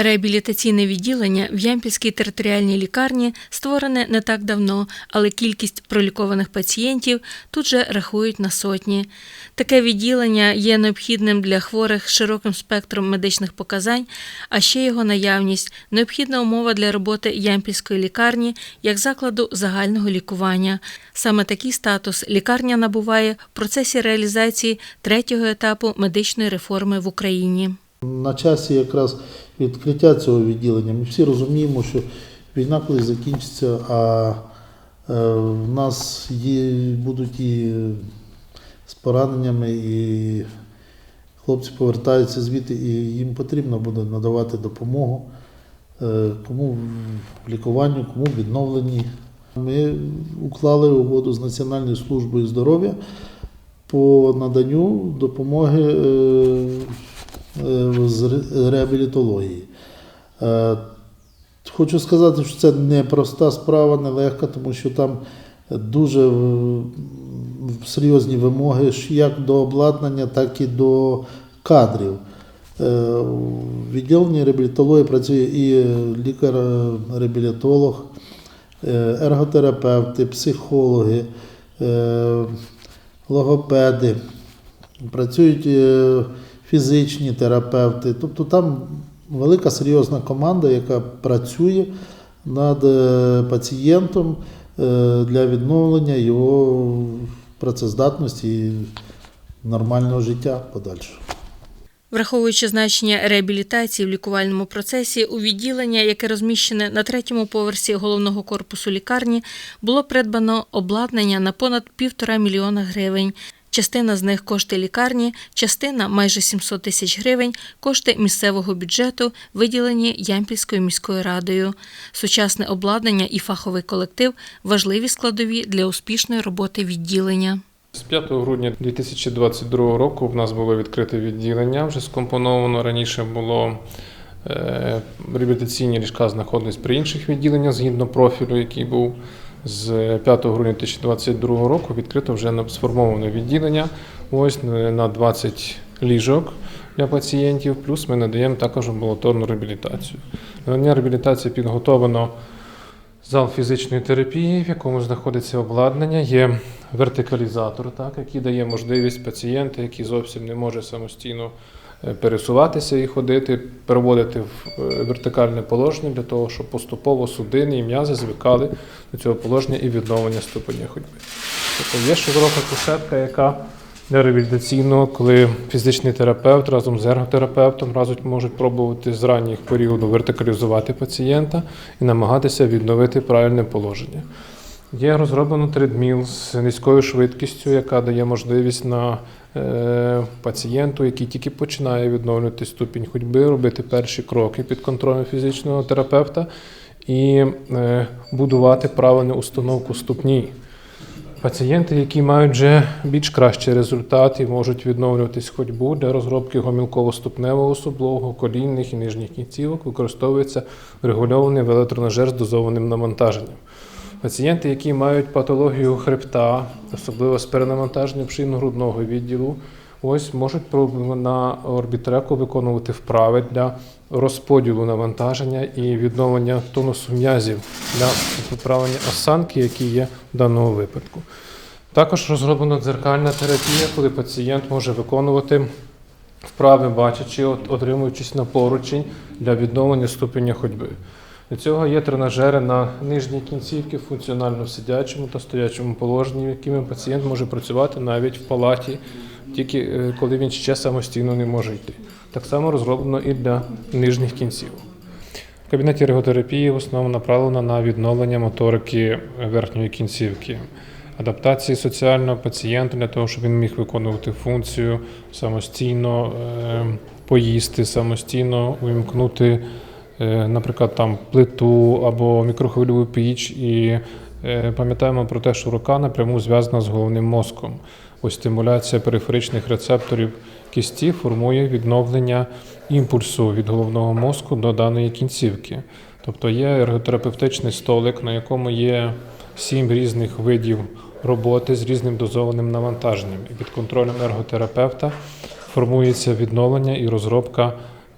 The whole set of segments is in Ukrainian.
Реабілітаційне відділення в Ямпільській територіальній лікарні створене не так давно, але кількість пролікованих пацієнтів тут же рахують на сотні. Таке відділення є необхідним для хворих з широким спектром медичних показань, а ще його наявність необхідна умова для роботи Ямпільської лікарні як закладу загального лікування. Саме такий статус лікарня набуває в процесі реалізації третього етапу медичної реформи в Україні. На часі якраз відкриття цього відділення. Ми всі розуміємо, що війна колись закінчиться, а е, в нас є, будуть і з пораненнями, і хлопці повертаються звідти, і їм потрібно буде надавати допомогу, е, кому в лікуванню, кому в відновленні. Ми уклали угоду з Національною службою здоров'я по наданню допомоги е, з реабілітології. Е, Хочу сказати, що це не проста справа, нелегка, тому що там дуже е, серйозні вимоги як до обладнання, так і до кадрів. Е, В відділенні реабілітології працює і лікар-реабілітолог, е, ерготерапевти, психологи, е, логопеди, працюють е, фізичні терапевти. Тобто там велика серйозна команда, яка працює над е, пацієнтом е, для відновлення його працездатності і нормального життя подальшого. Враховуючи значення реабілітації в лікувальному процесі, у відділення, яке розміщене на третьому поверсі головного корпусу лікарні, було придбано обладнання на понад півтора мільйона гривень. Частина з них кошти лікарні, частина майже 700 тисяч гривень кошти місцевого бюджету, виділені Ямпільською міською радою. Сучасне обладнання і фаховий колектив важливі складові для успішної роботи відділення. З 5 грудня 2022 року в нас було відкрите відділення. Вже скомпоновано раніше було е, реабілітаційні ліжка знаходились при інших відділеннях згідно профілю, який був з 5 грудня 2022 року. Відкрито вже сформоване відділення. Ось е, на 20 ліжок для пацієнтів. Плюс ми надаємо також амбулаторну реабілітацію. Надання реабілітації підготовлено Зал фізичної терапії, в якому знаходиться обладнання, є вертикалізатор, так, який дає можливість пацієнта, який зовсім не може самостійно пересуватися і ходити, переводити в е, вертикальне положення для того, щоб поступово судини і м'язи звикали до цього положення і відновлення ступеня ходьби. Тобто є широка кушетка, яка для реабілітаційного, коли фізичний терапевт разом з ерготерапевтом разом можуть пробувати з ранніх періоду вертикалізувати пацієнта і намагатися відновити правильне положення. Є розроблено тридміл з низькою швидкістю, яка дає можливість на пацієнту, який тільки починає відновлювати ступінь ходьби, робити перші кроки під контролем фізичного терапевта і е, будувати правильну установку ступні. Пацієнти, які мають вже більш кращий результат і можуть відновлюватись ходьбу для розробки гомілково-ступневого суглого, колінних і нижніх кінцівок, використовується регульований велотренажер з дозованим навантаженням. Пацієнти, які мають патологію хребта, особливо з перенавантаженням шийно-грудного відділу, ось можуть на орбітреку виконувати вправи для розподілу навантаження і відновлення тонусу м'язів для поправлення осанки, які є в даному випадку. Також розроблена дзеркальна терапія, коли пацієнт може виконувати вправи, бачачи, отримуючись на поручень для відновлення ступеня ходьби. Для цього є тренажери на нижній кінцівці, функціонально в сидячому та стоячому положенні, якими пацієнт може працювати навіть в палаті, тільки е, коли він ще самостійно не може йти. Так само розроблено і для нижніх кінців. В кабінеті ерготерапії в основному направлено на відновлення моторики верхньої кінцівки, адаптації соціального пацієнта для того, щоб він міг виконувати функцію самостійно е, поїсти, самостійно увімкнути, наприклад, там плиту або мікрохвильову піч. І е, пам'ятаємо про те, що рука напряму зв'язана з головним мозком. Ось стимуляція периферичних рецепторів кісті формує відновлення імпульсу від головного мозку до даної кінцівки. Тобто є ерготерапевтичний столик, на якому є сім різних видів роботи з різним дозованим навантаженням. І під контролем ерготерапевта формується відновлення і розробка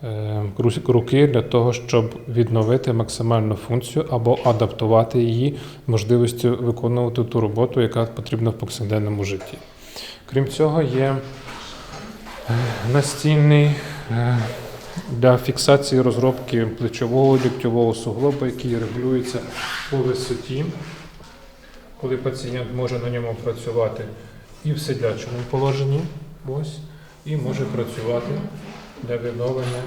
е, руки для того, щоб відновити максимальну функцію або адаптувати її можливістю виконувати ту роботу, яка потрібна в повсякденному житті. Крім цього, є е, настільний е, для фіксації розробки плечового ліктьового суглоба, який регулюється по висоті, коли пацієнт може на ньому працювати і в сидячому положенні, ось, і може працювати для відновлення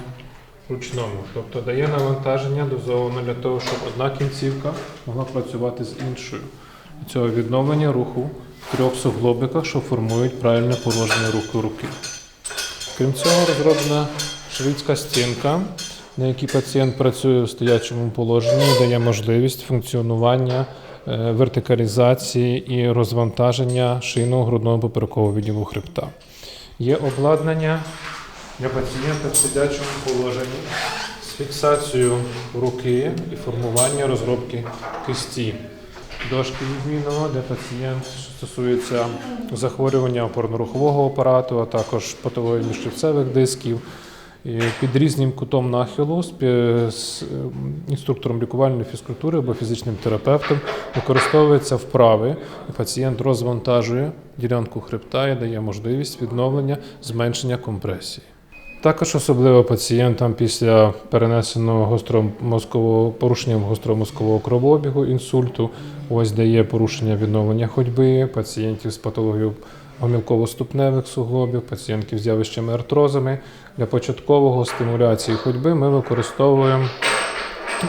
ручному. Тобто дає навантаження дозовано для того, щоб одна кінцівка могла працювати з іншою. Цього відновлення руху в трьох суглобиках, що формують правильне положення руху руки. Крім цього, розроблена швидка стінка, на якій пацієнт працює в стоячому положенні і дає можливість функціонування е, вертикалізації і розвантаження шийного грудного поперекового відділу хребта. Є обладнання для пацієнта в сидячому положенні з фіксацією руки і формування розробки кисті. Дошки відмінного, де пацієнт стосується захворювання опорно-рухового апарату, а також патології міжхребцевих дисків. І Під різним кутом нахилу з, інструктором лікувальної фізкультури або фізичним терапевтом використовуються вправи, і пацієнт розвантажує ділянку хребта і дає можливість відновлення зменшення компресії. Також особливо пацієнтам після перенесеного гостромозкового порушення гостромозкового кровообігу, інсульту, ось дає порушення відновлення ходьби, пацієнтів з патологією гомілково-ступневих суглобів, пацієнтів з явищами артрозами. Для початкового стимуляції ходьби ми використовуємо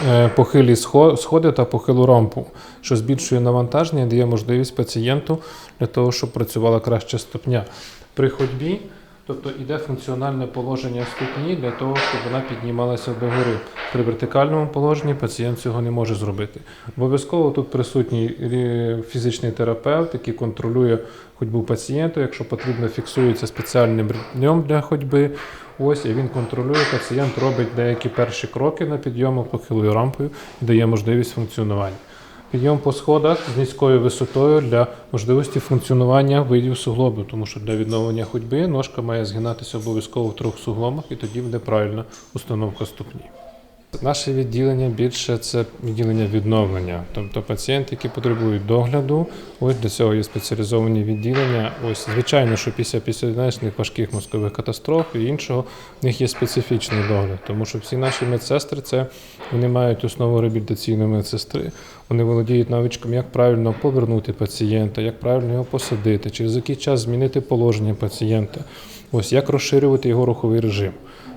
е, похилі схо- сходи та похилу рампу, що збільшує навантаження і дає можливість пацієнту для того, щоб працювала краща ступня. При ходьбі, тобто іде функціональне положення ступні для того, щоб вона піднімалася догори. При вертикальному положенні пацієнт цього не може зробити. Обов'язково тут присутній е, фізичний терапевт, який контролює ходьбу пацієнта. Якщо потрібно, фіксується спеціальним ремнем для ходьби. Ось і він контролює, пацієнт робить деякі перші кроки на підйому похилою рампою і дає можливість функціонування. Підйом по сходах з низькою висотою для можливості функціонування видів суглобу, тому що для відновлення ходьби ножка має згинатися обов'язково в трьох суглобах, і тоді буде правильна установка ступні. Наше відділення більше це відділення відновлення, тобто пацієнти, які потребують догляду, ось для цього є спеціалізовані відділення. Ось звичайно, що після післяденечних важких мозкових катастроф і іншого в них є специфічний догляд, тому що всі наші медсестри це вони мають основу реабілітаційної медсестри. Вони володіють навичками, як правильно повернути пацієнта, як правильно його посадити, через який час змінити положення пацієнта, ось як розширювати його руховий режим.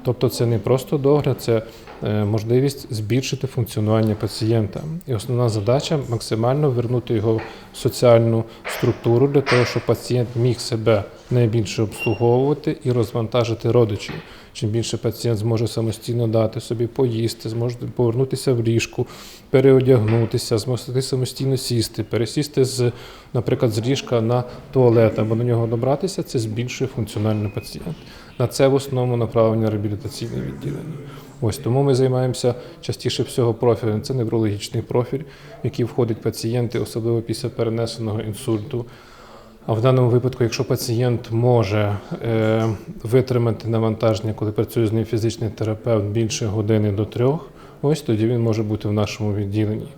Тобто це не просто догляд, це е, можливість збільшити функціонування пацієнта. І основна задача максимально вернути його в соціальну структуру для того, щоб пацієнт міг себе найбільше обслуговувати і розвантажити родичів. Чим більше пацієнт зможе самостійно дати собі поїсти, зможе повернутися в ліжку, переодягнутися, зможе самостійно сісти, пересісти з, наприклад, з ліжка на туалет або на нього добратися, це збільшує функціональний пацієнт. На це в основному направлення реабілітаційне відділення. Ось тому ми займаємося частіше всього профілем. Це неврологічний профіль, в який входять пацієнти, особливо після перенесеного інсульту. А в даному випадку, якщо пацієнт може е, витримати навантаження, коли працює з ним фізичний терапевт більше години до трьох, ось тоді він може бути в нашому відділенні.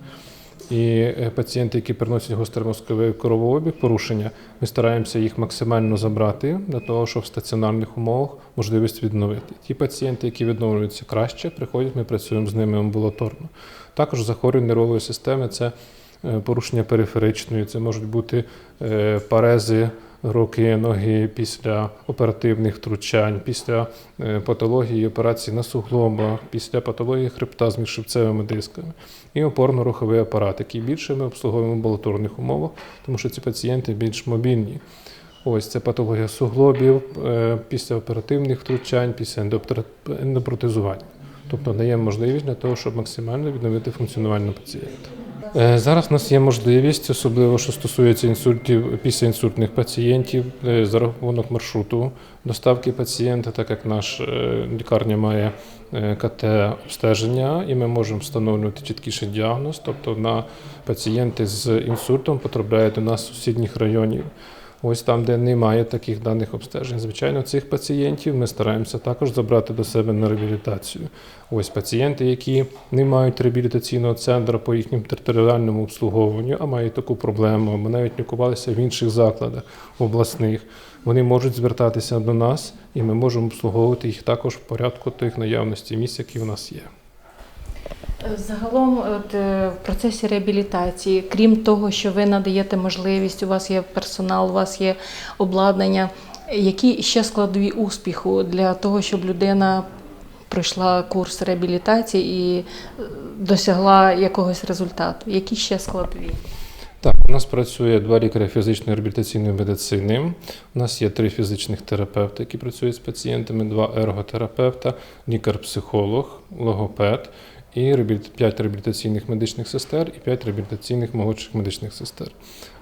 І е, пацієнти, які приносять гостромозковий кровообіг, порушення, ми стараємося їх максимально забрати для того, щоб в стаціонарних умовах можливість відновити. Ті пацієнти, які відновлюються краще, приходять, ми працюємо з ними амбулаторно. Також захворювання нервової системи це е, порушення периферичної, це можуть бути е, парези руки, ноги після оперативних втручань, після е, патології операцій на суглобах, після патології хребта з міжшипцевими дисками і опорно-руховий апарат, який більше ми обслуговуємо в амбулаторних умовах, тому що ці пацієнти більш мобільні. Ось це патологія суглобів е, після оперативних втручань, після ендопротезування. Тобто даємо можливість для того, щоб максимально відновити функціонування пацієнта. Е, Зараз у нас є можливість, особливо що стосується інсультів післяінсультних пацієнтів, е, за рахунок маршруту доставки пацієнта, так як наша лікарня має е, КТ обстеження, і ми можемо встановлювати чіткіший діагноз. Тобто на пацієнти з інсультом потрапляють до нас з сусідніх районів. Ось там, де немає таких даних обстежень. Звичайно, цих пацієнтів ми стараємося також забрати до себе на реабілітацію. Ось пацієнти, які не мають реабілітаційного центру по їхньому територіальному обслуговуванню, а мають таку проблему, або навіть лікувалися в інших закладах обласних. Вони можуть звертатися до нас, і ми можемо обслуговувати їх також в порядку тих наявності місць, які в нас є. Загалом, от, е, в процесі реабілітації, крім того, що ви надаєте можливість, у вас є персонал, у вас є обладнання, які ще складові успіху для того, щоб людина пройшла курс реабілітації і е, досягла якогось результату? Які ще складові? Так, у нас працює два лікаря фізичної реабілітаційної медицини. У нас є три фізичних терапевти, які працюють з пацієнтами, два ерготерапевта, лікар-психолог, логопед і реабілі- п'ять реабілітаційних медичних сестер і п'ять реабілітаційних молодших медичних сестер.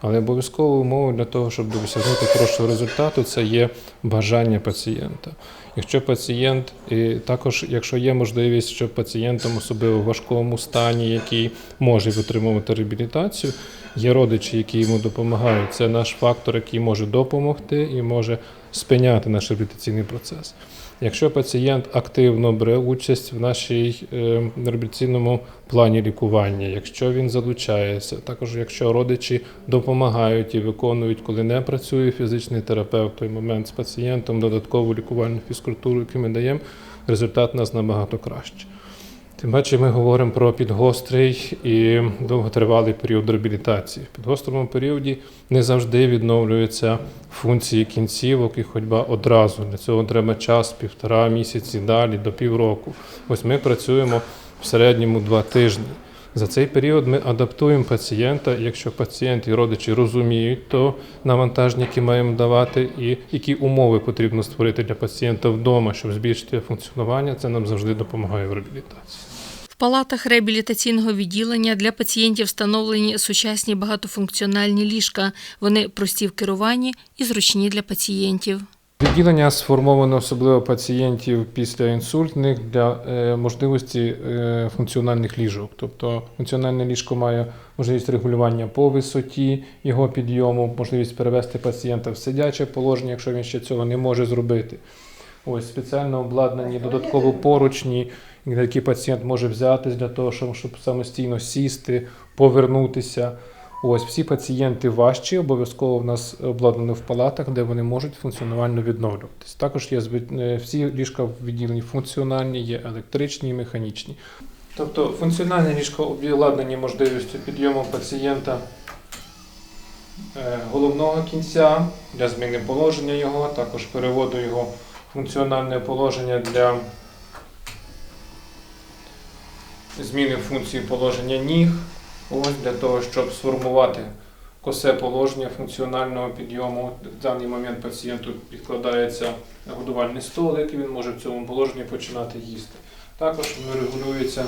Але обов'язковою умовою для того, щоб досягнути хорошого результату, це є бажання пацієнта. Якщо пацієнт, і також, якщо є можливість, що пацієнтам, особливо в важкому стані, який може витримувати реабілітацію, є родичі, які йому допомагають. Це наш фактор, який може допомогти і може спиняти наш реабілітаційний процес. Якщо пацієнт активно бере участь в нашій е, реабілітаційному плані лікування, якщо він залучається, також якщо родичі допомагають і виконують, коли не працює фізичний терапевт, той момент з пацієнтом додаткову лікувальну фізкультуру, яку ми даємо, результат у нас набагато краще. Тим паче ми говоримо про підгострий і довготривалий період реабілітації. В підгострому періоді не завжди відновлюються функції кінцівок і ходьба одразу. Для цього треба час, півтора місяці далі до півроку. Ось ми працюємо в середньому два тижні. За цей період ми адаптуємо пацієнта. Якщо пацієнт і родичі розуміють, то навантаження, які маємо давати, і які умови потрібно створити для пацієнта вдома, щоб збільшити функціонування, це нам завжди допомагає в реабілітації. Палатах реабілітаційного відділення для пацієнтів встановлені сучасні багатофункціональні ліжка. Вони прості в керуванні і зручні для пацієнтів. Відділення сформовано особливо пацієнтів після інсультних для е, можливості е, функціональних ліжок. Тобто функціональне ліжко має можливість регулювання по висоті його підйому, можливість перевести пацієнта в сидяче положення, якщо він ще цього не може зробити. Ось спеціально обладнані додатково поручні, які пацієнт може взяти для того, щоб, самостійно сісти, повернутися. Ось всі пацієнти важчі, обов'язково в нас обладнані в палатах, де вони можуть функціонально відновлюватись. Також є е, всі ліжка в відділенні функціональні, є електричні і механічні. Тобто функціональне ліжко обладнані можливістю підйому пацієнта е, головного кінця для зміни положення його, також переводу його функціональне положення для зміни функції положення ніг. Ось для того, щоб сформувати косе положення функціонального підйому. В даний момент пацієнту підкладається годувальний столик, і він може в цьому положенні починати їсти. Також регулюється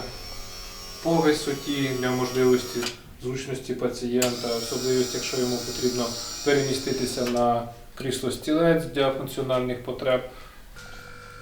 по висоті для можливості зручності пацієнта, особливість, якщо йому потрібно переміститися на крісло стілець для функціональних потреб.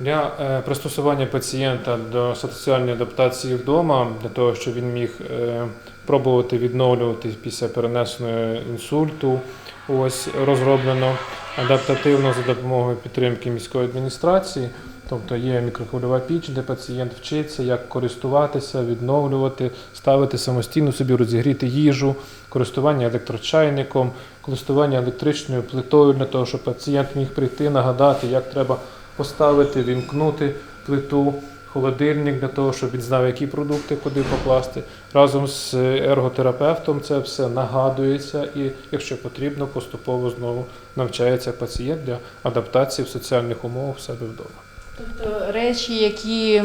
Для е, пристосування пацієнта до соціальної адаптації вдома, для того, щоб він міг е, пробувати відновлювати після перенесеного інсульту, ось розроблено адаптативно за допомогою підтримки міської адміністрації. Тобто є мікрохвильова піч, де пацієнт вчиться, як користуватися, відновлювати, ставити самостійно собі розігріти їжу, користування електрочайником, користування електричною плитою для того, щоб пацієнт міг прийти, нагадати, як треба поставити, вімкнути плиту, холодильник для того, щоб він знав, які продукти куди покласти. Разом з ерготерапевтом це все нагадується і, якщо потрібно, поступово знову навчається пацієнт для адаптації в соціальних умовах в себе вдома. Тобто речі, які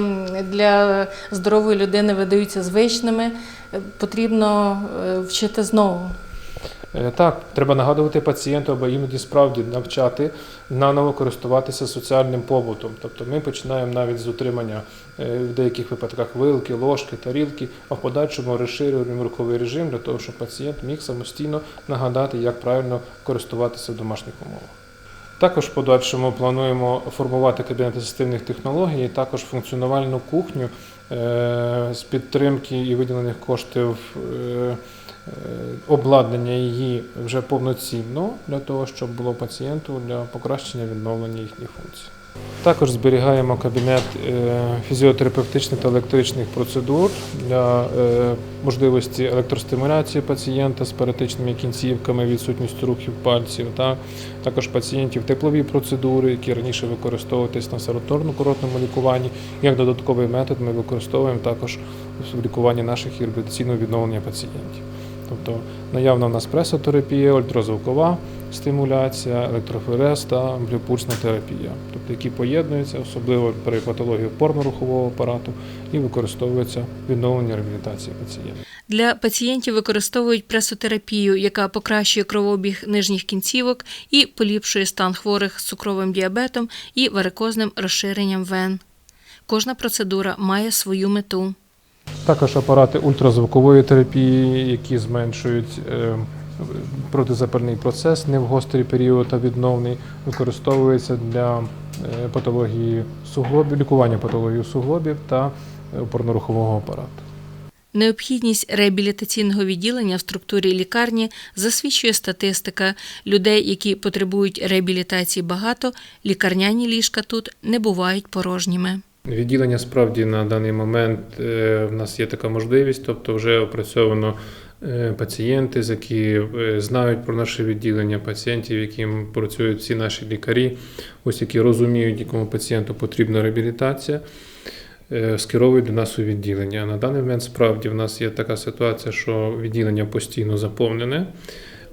для здорової людини видаються звичними, е, потрібно е, вчити знову. Е, Так, треба нагадувати пацієнту або іноді справді навчати наново користуватися соціальним побутом. Тобто ми починаємо навіть з утримання е, в деяких випадках вилки, ложки, тарілки, а в подальшому розширюємо руховий режим для того, щоб пацієнт міг самостійно нагадати, як правильно користуватися в домашніх умовах. Також в подальшому плануємо формувати кабінет асистивних технологій, і також функціональну кухню е, з підтримки і виділених коштів обладнання її вже повноцінно для того, щоб було пацієнту для покращення відновлення їхніх функцій. Також зберігаємо кабінет е, фізіотерапевтичних та електричних процедур для е, можливості електростимуляції пацієнта з паратичними кінцівками, відсутністю рухів пальців. Так? Також пацієнтів теплові процедури, які раніше використовувалися на санаторно-курортному лікуванні. Як додатковий метод ми використовуємо також в лікуванні наших і реабілітаційного відновлення пацієнтів. Тобто наявна в нас пресотерапія, ультразвукова стимуляція, електрофорез та ампліпульсна терапія, тобто які поєднуються, особливо при патології опорно-рухового апарату, і використовуються в відновленні реабілітації пацієнта. Для пацієнтів використовують пресотерапію, яка покращує кровообіг нижніх кінцівок і поліпшує стан хворих з цукровим діабетом і варикозним розширенням вен. Кожна процедура має свою мету. Також апарати ультразвукової терапії, які зменшують е, протизапальний процес не в гострий період а відновний, використовуються для е, патології суглобів, лікування патології суглобів та опорно-рухового апарату. Необхідність реабілітаційного відділення в структурі лікарні засвідчує статистика. Людей, які потребують реабілітації багато, лікарняні ліжка тут не бувають порожніми. Відділення справді на даний момент е, в нас є така можливість, тобто вже опрацьовано е, пацієнти, які е, знають про наше відділення, пацієнтів, яким працюють всі наші лікарі, ось які розуміють, якому пацієнту потрібна реабілітація. Скеровують до нас у відділення. На даний момент справді в нас є така ситуація, що відділення постійно заповнене.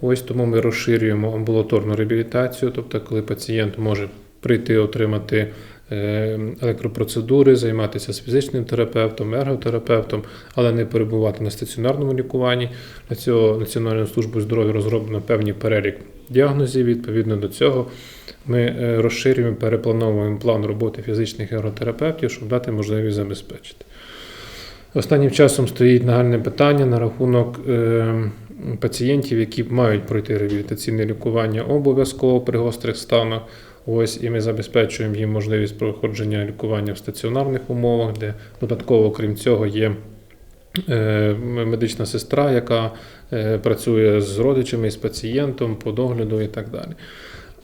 Ось тому ми розширюємо амбулаторну реабілітацію, тобто, коли пацієнт може прийти отримати електропроцедури, займатися з фізичним терапевтом, ерготерапевтом, але не перебувати на стаціонарному лікуванні. Для цього Національною службою здоров'я розроблено певний перелік діагнозів. Відповідно до цього ми е, розширюємо, переплановуємо план роботи фізичних ерготерапевтів, щоб дати можливість забезпечити. Останнім часом стоїть нагальне питання на рахунок е, пацієнтів, які мають пройти реабілітаційне лікування обов'язково при гострих станах. Ось і ми забезпечуємо їм можливість проходження лікування в стаціонарних умовах, де додатково, крім цього, є е, медична сестра, яка е, працює з родичами, з пацієнтом по догляду і так далі.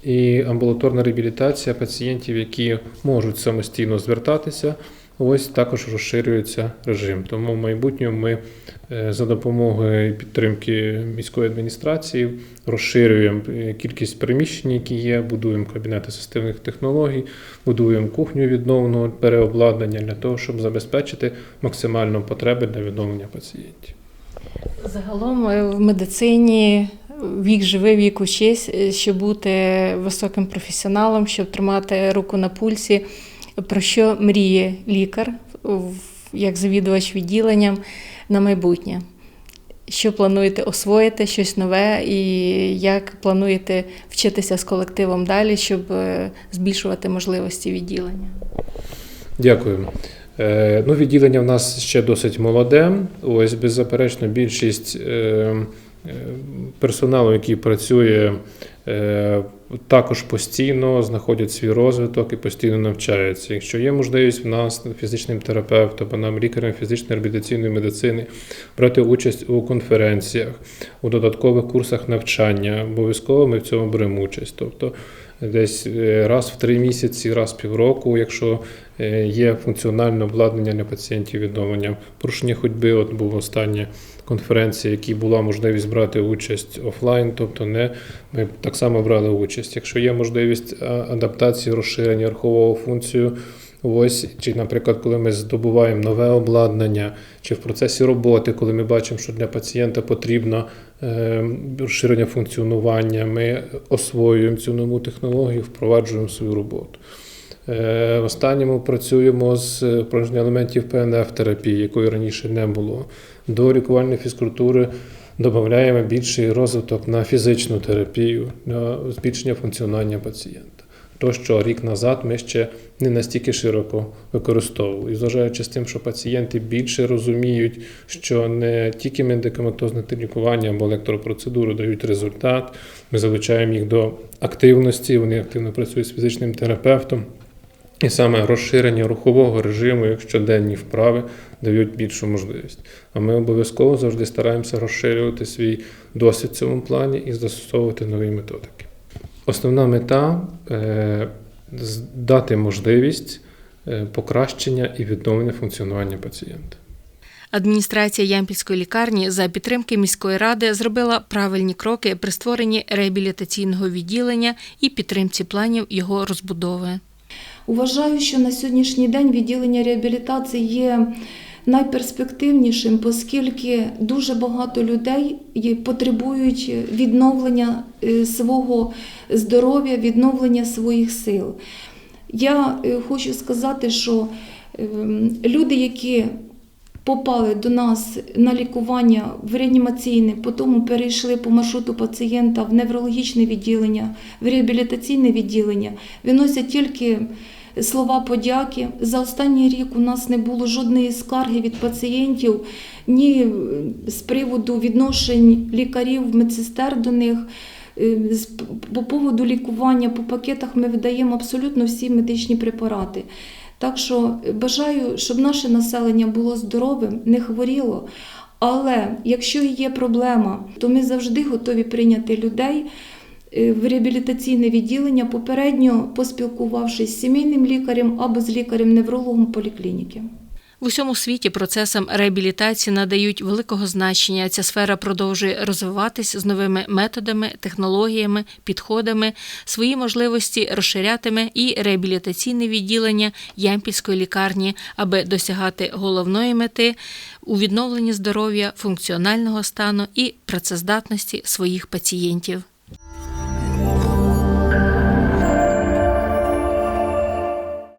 І амбулаторна реабілітація пацієнтів, які можуть самостійно звертатися, ось також розширюється режим. Тому в майбутньому ми е, за допомогою підтримки міської адміністрації розширюємо е, кількість приміщень, які є, будуємо кабінети системних технологій, будуємо кухню відновленого переобладнання для того, щоб забезпечити максимальну потреби для відновлення пацієнтів. Загалом е, в медицині вік живий, вік учись, щоб бути високим професіоналом, щоб тримати руку на пульсі. Про що мріє лікар як завідувач відділенням на майбутнє? Що плануєте освоїти щось нове, і як плануєте вчитися з колективом далі, щоб е, збільшувати можливості відділення? Дякую. Е, Ну, відділення в нас ще досить молоде. Ось, беззаперечно, більшість е, персоналу, який працює, також постійно знаходять свій розвиток і постійно навчаються. Якщо є можливість в нас фізичним терапевтом, або нам лікарям фізичної реабілітаційної медицини брати участь у конференціях, у додаткових курсах навчання, обов'язково ми в цьому беремо участь. Тобто десь е, раз в три місяці, раз в півроку, якщо е, є функціональне обладнання для пацієнтів відновлення. Порушення ходьби, от був остання конференція, якій була можливість брати участь офлайн, тобто не ми так само брали участь. Якщо є можливість адаптації, розширення рухового функцію. Ось, чи, наприклад, коли ми здобуваємо нове обладнання, чи в процесі роботи, коли ми бачимо, що для пацієнта потрібно е, розширення функціонування, ми освоюємо цю нову технологію, впроваджуємо свою роботу. Е, В останньому працюємо з е, елементів ПНФ терапії, якої раніше не було. До лікувальної фізкультури додаємо більший розвиток на фізичну терапію, на збільшення функціонування пацієнта. То, що рік назад ми ще не настільки широко використовували. І зважаючи з тим, що пацієнти більше розуміють, що не тільки медикаментозне лікування або електропроцедури дають результат, ми залучаємо їх до активності, вони активно працюють з фізичним терапевтом. І саме розширення рухового режиму, як щоденні вправи, дають більшу можливість. А ми обов'язково завжди стараємося розширювати свій досвід в цьому плані і застосовувати нові методики. Основна мета е, дати можливість е, покращення і відновлення функціонування пацієнта. Адміністрація Ямпільської лікарні за підтримки міської ради зробила правильні кроки при створенні реабілітаційного відділення і підтримці планів його розбудови. Вважаю, що на сьогоднішній день відділення реабілітації є найперспективнішим, оскільки дуже багато людей потребують відновлення е, свого здоров'я, відновлення своїх сил. Я е, хочу сказати, що ем, люди, які попали до нас на лікування в реанімаційне, потім перейшли по маршруту пацієнта в неврологічне відділення, в реабілітаційне відділення, виносять тільки слова подяки. За останній рік у нас не було жодної скарги від пацієнтів, ні з приводу відношень лікарів, медсестер до них. Е, По поводу лікування по пакетах ми видаємо абсолютно всі медичні препарати. Так що бажаю, щоб наше населення було здоровим, не хворіло. Але якщо є проблема, то ми завжди готові прийняти людей е, в реабілітаційне відділення, попередньо поспілкувавшись з сімейним лікарем або з лікарем-неврологом поліклініки. В усьому світі процесам реабілітації надають великого значення. Ця сфера продовжує розвиватись з новими методами, технологіями, підходами. Свої можливості розширятиме і реабілітаційне відділення Ямпільської лікарні, аби досягати головної мети у відновленні здоров'я, функціонального стану і працездатності своїх пацієнтів.